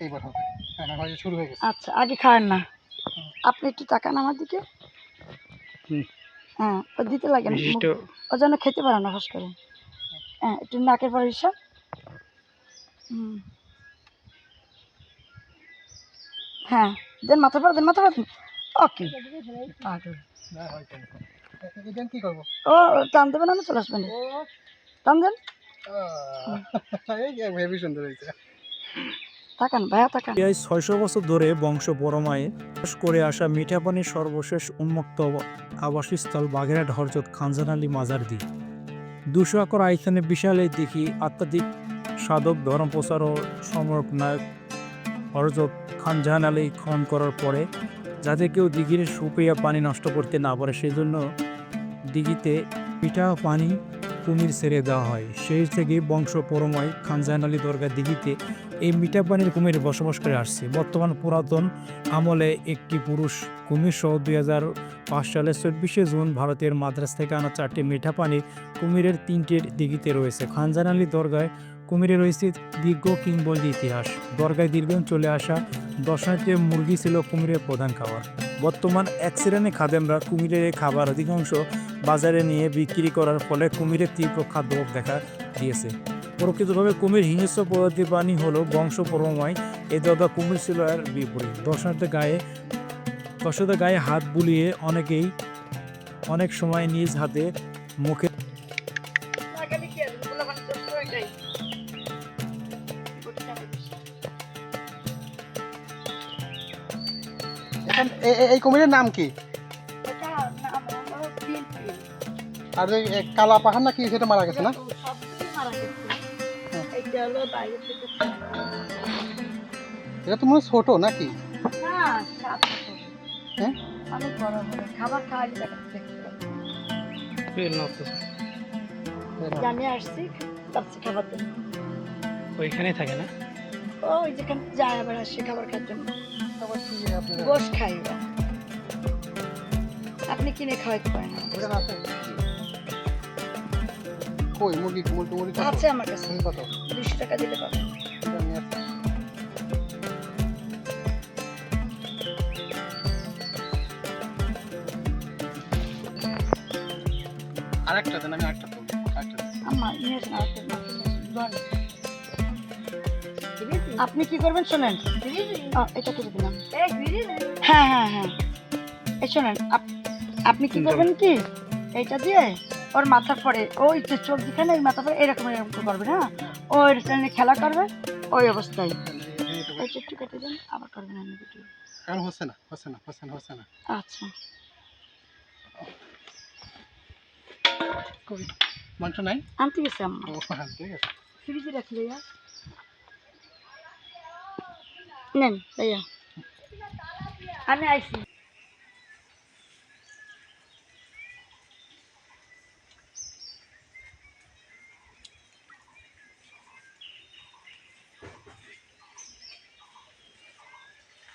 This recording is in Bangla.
এইবার হবে। হ্যাঁ হ্যাঁ হয়ে- শুরু হয়ে গেছে। আচ্ছা আগে খায়েন না। আপনি একটু তাকান আমার দিকে। হ্যাঁ ও দিতে লাগে না। ও যেন খেতে পারে না ফস করে। হ্যাঁ একটু নাকের পরে হিসাব হুম। হ্যাঁ দেন মাথা পর দেন মাথা পর। দেন ওকে ও টান দেবেন আমি চলে আসবেন। টান দেন। হেভি সুন্দর হয়েছে। তাকান, ভাইয়া তাকান। বছর ধরে বংশ পরমায়ে বাস করে আসা সর্বশেষ উন্মুক্ত আবাসস্থল খানজান আলী মাজার দি দুশো একর আইথানে বিশাল এই দিঘি, আত্মাধিক সাধক ধর্ম প্রচার ও সমরক নায়ক হরজত খানজাহান আলী খনন করার পরে যাতে কেউ দিঘির সুপেয়া পানি নষ্ট করতে না পারে, সেজন্য দিঘিতে পিঠা পানি কুমির ছেড়ে দেওয়া হয়। সেই থেকে বংশ পরময় খানজাহান আলী দরগা দিঘিতে এই মিঠা পানির কুমির বসবাস করে আসছে। বর্তমান পুরাতন আমলে একটি পুরুষ কুমির সহ দুই হাজার পাঁচ সালের চব্বিশে জুন ভারতের মাদ্রাস থেকে আনা চারটি মিঠা পানির কুমিরের তিনটির দিঘিতে রয়েছে। খানজান আলী দরগায় কুমিরে রয়েছে দীর্ঘ কিংবদন্তি ইতিহাস। দরগায় দীর্ঘদিন চলে আসা দশাতে মুরগি ছিল কুমিরের প্রধান খাবার। বর্তমান এক শ্রেণি খাদেমরা কুমিরের খাবার অধিকাংশ বাজারে নিয়ে বিক্রি করার ফলে কুমিরের তীব্র খাদ্য দেখা দিয়েছে। প্রকৃতভাবে কুমির হিংস্র প্রজাতি প্রাণী হলো বংশ পরময় এই দাদা কুমির ছিল আর বিপরীত। দর্শনার্থীর গায়ে, দর্শকদের গায়ে হাত বুলিয়ে অনেকেই অনেক সময় নিজ হাতে মুখে এ- এ- এই কুমিরের নাম কি? আর ওই এ, কালা পাহাড় না কি সেটা মারা গেছে না? এইটা হলো বাইরে থেকে এটা তো মনে হয় ছোট নাকি? না সাত বছর। হ্যাঁ? খাবার আসছি খাবার ওইখানে থাকে না। ওই যেখানে যায় আবার খাবার খাওয়ার জন্য গোশ খাই আপনি কিনে খাওয়াইতে পারেন কই মুরগি মুরগি আছে আমার কাছে। কত? দুশো টাকা দিলে। আরেকটা দেন আমি আরেকটা দেবো আরেকটা আমার নিয়ে আসেন আরেকটা। আপনি কি করবেন শোনেন। এটা করে দিলাম। হ্যাঁ হ্যাঁ হ্যাঁ। এই শোনেন আপনি কি করবেন কি? এইটা দিয়ে ওর মাথার পরে ওই যে চোখ যেখানে ওই মাথা পরে এরকম এরকম করে করবে না? ওই ট্রেনে খেলা করবে ওই অবস্থায়। এই একটু কেটে দেন আবার করবেন আমি ভিডিও। এখন হচ্ছে না হচ্ছে না হচ্ছে না হচ্ছে না। আচ্ছা। কই মাংস নাই? আনতে গেছে আম্মা। ও হ্যাঁ ঠিক ফ্রিজে রাখি ভাইয়া। নেন ভাইয়া। আমি আইসি